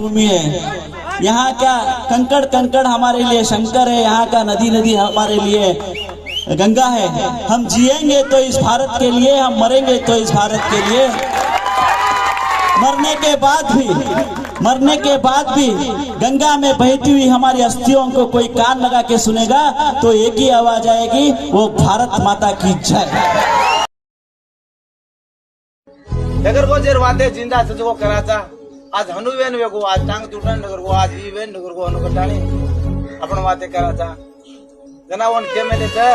भूमि है। यहाँ का कंकड़ कंकड़ हमारे लिए शंकर है। यहाँ का नदी नदी हमारे लिए गंगा है। हम जिएँगे तो इस भारत के लिए, हम मरेंगे तो इस भारत के लिए। मरने के बाद भी, मरने के बाद भी गंगा में बहती हुई हमारी अस्थियों को कोई कान लगा के सुनेगा तो एक ही आवाज़ आएगी, वो भारत माता की जय। नगर को जर वाते ज़िंदा सजगो कराचा आज हनु वेन आज टांग नगर को आज वेन नगर को हनु कटाणी आपण वाते कराचा जनावन के मेले छ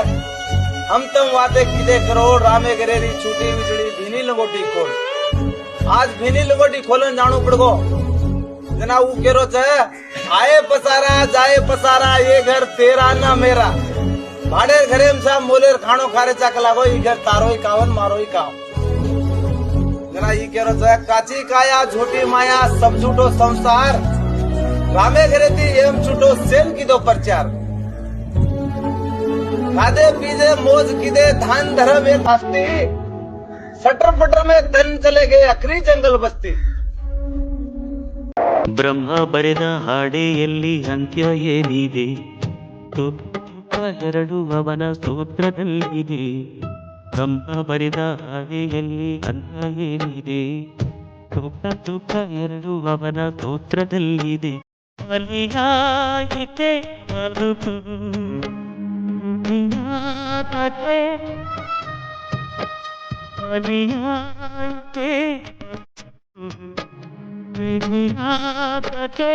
हम तम वाते किदे करो, रामे गरेरी छूटी बिजली भीनी लंगोटी खोल। आज भीनी लंगोटी खोलन जाणू पड़गो। जना ऊ केरो छ आए पसारा, जाए पसारा, ये घर तेरा ना मेरा। भाड़े घरे सा मोलेर खाणो खारे चाक लागो ई घर तारो ही कावन मारो ही काम जना ई केरो छ काची काया झूठी माया सब झूठो संसार रामे घरेती एम छूटो सेन की दो प्रचार खादे पीजे मौज किदे धान धर्म एक हस्ती सटर पटर में धन चले गए अखरी जंगल बस्ती ಬ್ರಹ್ಮ ಬರೆದ ಹಾಡೆಯಲ್ಲಿ ಅಂತ್ಯ ಏನಿದೆ ತುಪ್ಪ ಎರಡು ಅವನ ಸ್ತೋತ್ರದಲ್ಲಿದೆ ಬ್ರಹ್ಮ ಬರಿದ ಹಾಡೆಯಲ್ಲಿ ಅನ್ನ ಏನಿದೆ ಸುಖ ತುಪ್ಪ ಎರಡು ಅವನ ಸ್ತೋತ್ರದಲ್ಲಿದೆ ಬಲಿಯಾಗಿದೆ ಬದುಕು ಅಲಿಯಾಗಿದೆ ಅಲಿಯಾಗಿದೆ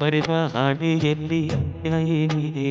ಬರೆದ ಹಾಡಿಯಲ್ಲಿ ಅಂತ್ಯ ಏನಿದೆ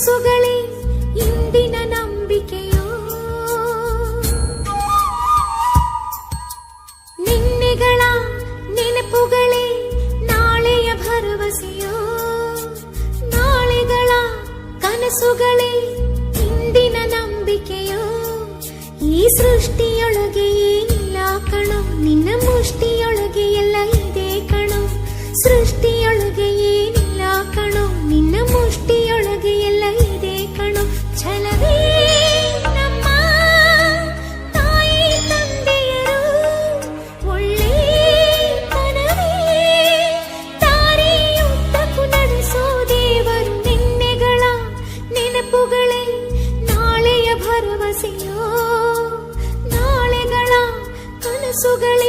ಕನಸುಗಳೇ ಇಂದಿನ ನಂಬಿಕೆಯ ನಿನ್ನೆಗಳ ನೆನಪುಗಳೇ ನಾಳೆಯ ಭರವಸೆಯ ನಾಳೆಗಳ ಕನಸುಗಳೇ ಇಂದಿನ ನಂಬಿಕೆಯೋ ಈ ಸೃಷ್ಟಿಯೊಳಗೆ ಏನಿಲ್ಲ ಕಣೋ ನಿನ್ನ ಮುಷ್ಟಿಯೊಳಗೆ ಎಲ್ಲ ಇದೆ ಕಣೋ ಸೃಷ್ಟಿಯೊಳಗೆ ಏನಿಲ್ಲ ಕಣೋ ನಿನ್ನ ಮುಷ್ಟಿಯೊಳಗೆ മനസ്സിയോ നാളുകളാ കനസുകൾ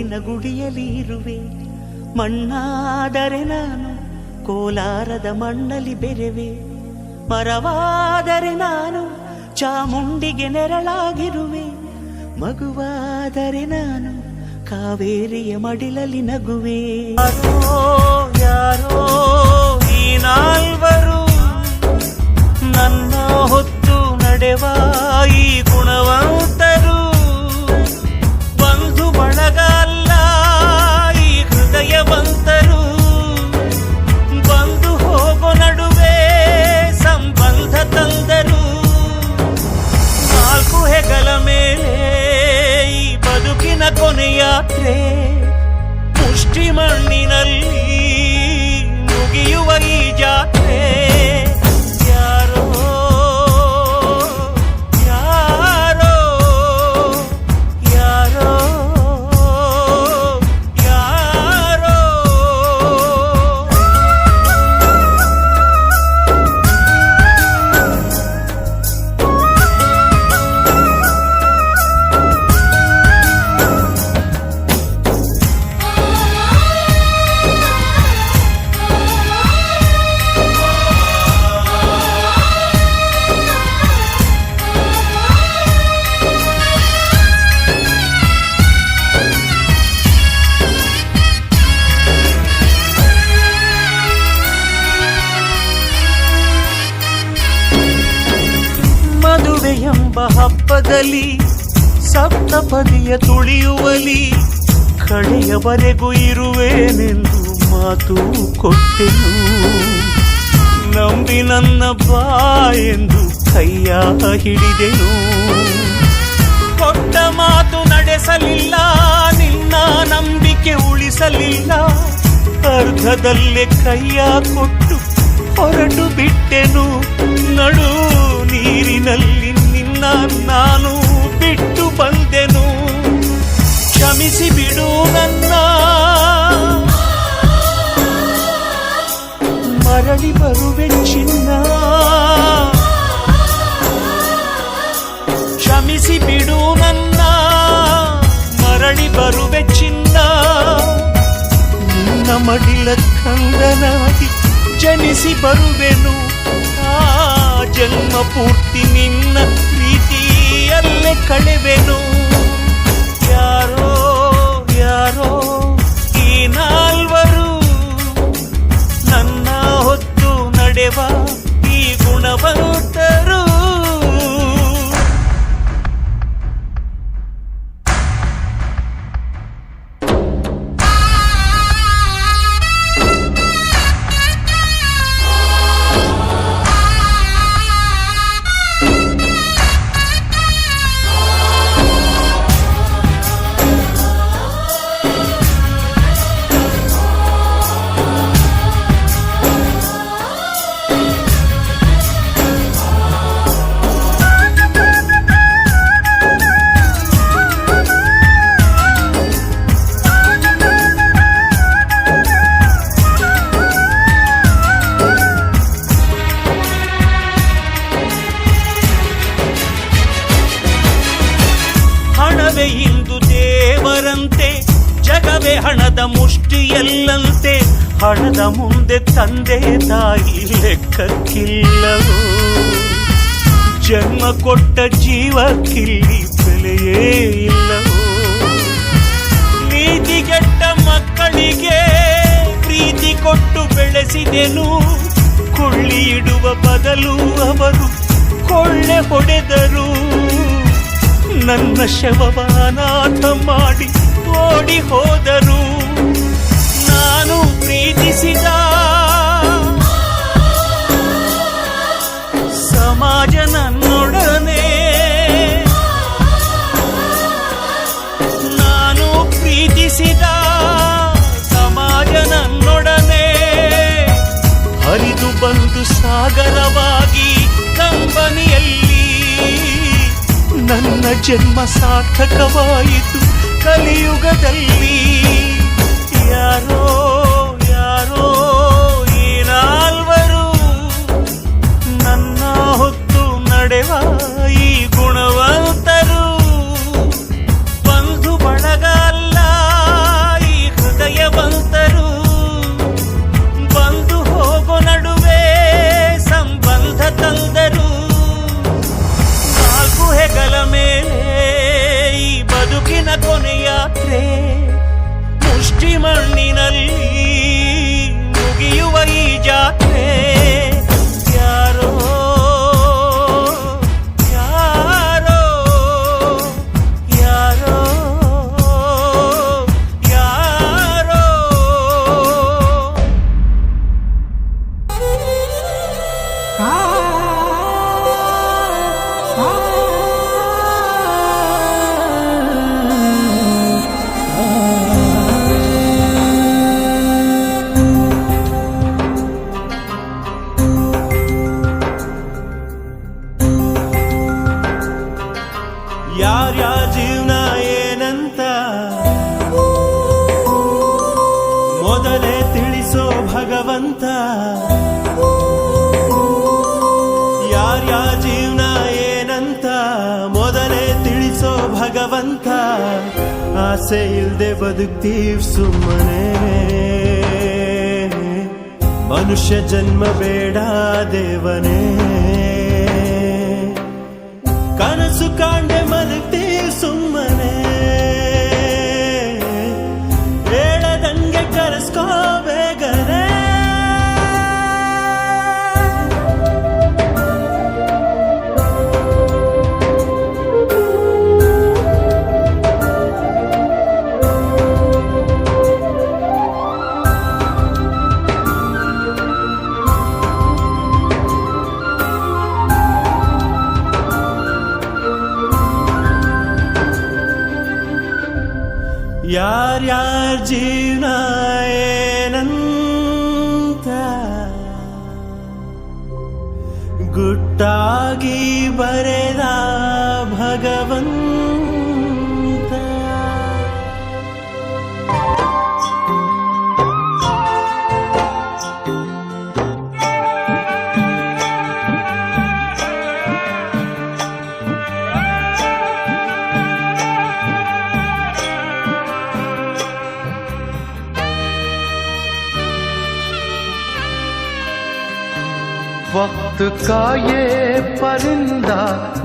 ನೀರಿನ ಗುಡಿಯಲಿ ಇರುವೆ ಮಣ್ಣಾದರೆ ನಾನು ಕೋಲಾರದ ಮಣ್ಣಲ್ಲಿ ಬೆರೆವೆ. ಮರವಾದರೆ ನಾನು ಚಾಮುಂಡಿಗೆ ನೆರಳಾಗಿರುವೆ. ಮಗುವಾದರೆ ನಾನು ಕಾವೇರಿಯ ಮಡಿಲಲ್ಲಿ ನಗುವೆ. ಯಾರೋ ಯಾರೋ, ಈ ನಾಲ್ವರು ನನ್ನ ಹೊತ್ತು ನಡೆವ ಈ ಗುಣ ಆದರೆ ಮುಷ್ಟಿ ಮಣ್ಣಿನಲ್ಲಿ ಮುಗಿಯುವ ಈ ಜಾತ್ರೆ. ರೂಪದಲ್ಲಿ ಸಪ್ತಪದಿಯ ತುಳಿಯುವಲಿ ಕಡೆಯವರೆಗೂ ಇರುವೇನೆಂದು ಮಾತು ಕೊಟ್ಟೆನು. ನಂಬಿ ನನ್ನ ಬಾ ಎಂದು ಕೈಯ ಹಿಡಿದೆನು. ಕೊಟ್ಟ ಮಾತು ನಡೆಸಲಿಲ್ಲ, ನಿನ್ನ ನಂಬಿಕೆ ಉಳಿಸಲಿಲ್ಲ. ಅರ್ಧದಲ್ಲೇ ಕೈಯ ಕೊಟ್ಟು ಹೊರಟು ಬಿಟ್ಟೆನು. ನಡು ನೀರಿನಲ್ಲಿ ನಾನು ಬಿಟ್ಟು ಬಂದೆನು ಕ್ಷಮಿಸಿ ಬಿಡು ನನ್ನ ಮರಳಿ ಬರುವೆ ಚಿನ್ನ ಕ್ಷಮಿಸಿ ಬಿಡು ನನ್ನ ಮರಳಿ ಬರುವೆ ಚಿನ್ನ ನಿನ್ನ ಮಡಿಲ ಕಂದನಾಗಿ ಜನಿಸಿ ಬರುವೆನು ಆ ಜನ್ಮ ಪೂರ್ತಿ ನಿನ್ನ ಪ್ರೀತಿಯಲ್ಲೇ ಕಳೆವೆನು ಮುಂದೆ ತಂದೆ ತಾಯಿ ಲೆಕ್ಕಕ್ಕಿಲ್ಲವೋ? ಜನ್ಮ ಕೊಟ್ಟ ಜೀವಕ್ಕಿಲ್ಲಿ ಬೆಲೆಯೇ ಇಲ್ಲವೋ? ನೀತಿಗೆಟ್ಟ ಮಕ್ಕಳಿಗೆ ಪ್ರೀತಿ ಕೊಟ್ಟು ಬೆಳೆಸಿದೆನು. ಕೊಳ್ಳಿ ಇಡುವ ಬದಲು ಅವರು ಕೊಳ್ಳೆ ಹೊಡೆದರು. ನನ್ನ ಶವವ ಅನಾಥ ಮಾಡಿ ಓಡಿ ಹೋದರು. ನನ್ನ ಜನ್ಮ ಸಾರ್ಥಕವಾಯಿತು ಕಲಿಯುಗದಲ್ಲಿ. ಯಾರೋ ಯಾರೋ ಈ ನಾಲ್ವರು ನನ್ನ ಹೊತ್ತು ನಡೆವ ಈ ಗುಣವಂತರು ಭಗವಂತ ಆಸೆ ಇಲ್ದೆ ಬದುಕ್ತೀವ್ ಸುಮ್ಮನೆ ಮನುಷ್ಯ ಜನ್ಮ ಬೇಡ ದೇವನೇ ಕನಸು ಕಾಂಡೆ ಮಲಗ್ತೀವ್ ಸುಮ್ಮನೆ य जीवन गुट्टि बरेद भगवन्त का ये परिंदा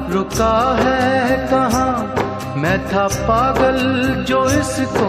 रुका है कहाँ? मैं था पागल जो इसको